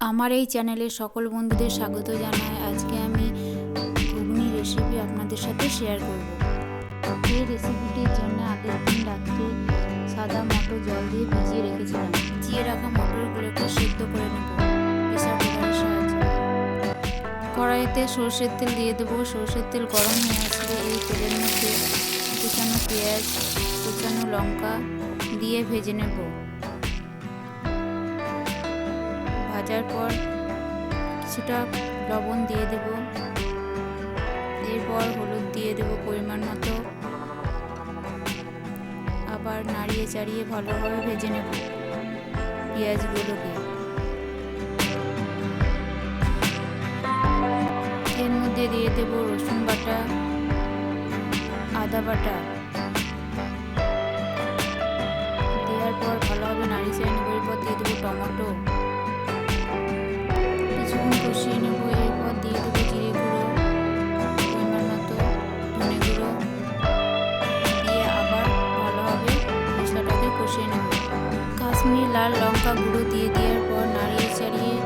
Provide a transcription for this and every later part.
আমার এই চ্যানেলে সকল বন্ধুদের স্বাগত জানাই আজকে আমি ঘুগনি রেসিপি আপনাদের সাথে শেয়ার করব। এই রেসিপিটির জন্য আগের দিন রাত্রে সাদা মটর জল দিয়ে ভিজিয়ে রেখেছিলাম। ভিজিয়ে রাখা মটরগুলোকে সেদ্ধ করে নেব। কড়াইতে সর্ষের তেল দিয়ে দেবো। সর্ষের তেল গরম হয়ে আসলে এই তেলের মধ্যে কুচানো পেঁয়াজ, কুচানো লঙ্কা দিয়ে ভেজে নেব। ভাজার পর কিছুটা লবণ দিয়ে দেব। এরপর হলুদ দিয়ে দেব পরিমাণ মতো। আবার নাড়িয়ে চাড়িয়ে ভালোভাবে ভেজে নেব পেঁয়াজগুলোকে। এর মধ্যে দিয়ে দেব রসুন বাটা, আদা বাটা। দেওয়ার পর ভালোভাবে নাড়িয়ে চাড়িয়ে নেব। এরপর দিয়ে দেবো টমেটো। কষিয়ে নেব এরপর দিয়ে দেবো জিরে গুঁড়ো পরিমাণ মতো ধনে গুঁড়ো দিয়ে আবার ভালোভাবে মশলাটাকে কষিয়ে নেব। কাশ্মীরি লাল লঙ্কা গুঁড়ো দিয়ে দেওয়ার পর নাড়িয়ে চাড়িয়ে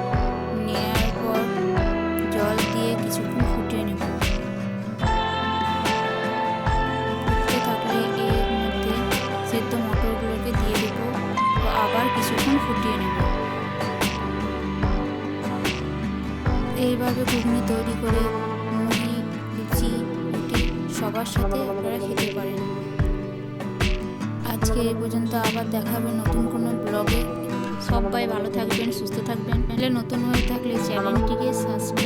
এইভাবে ঘুগনি তৈরি করে মুড়ি, লুচি, রুটি সবার সাথে আপনারা খেতে পারেন। আজকে এই পর্যন্ত আবার দেখা হবে নতুন কোনো ব্লগে। সবাই ভালো থাকবেন, সুস্থ থাকবেন। নতুন হয়ে থাকলে চ্যানেলটিকে সাবস্ক্রাইব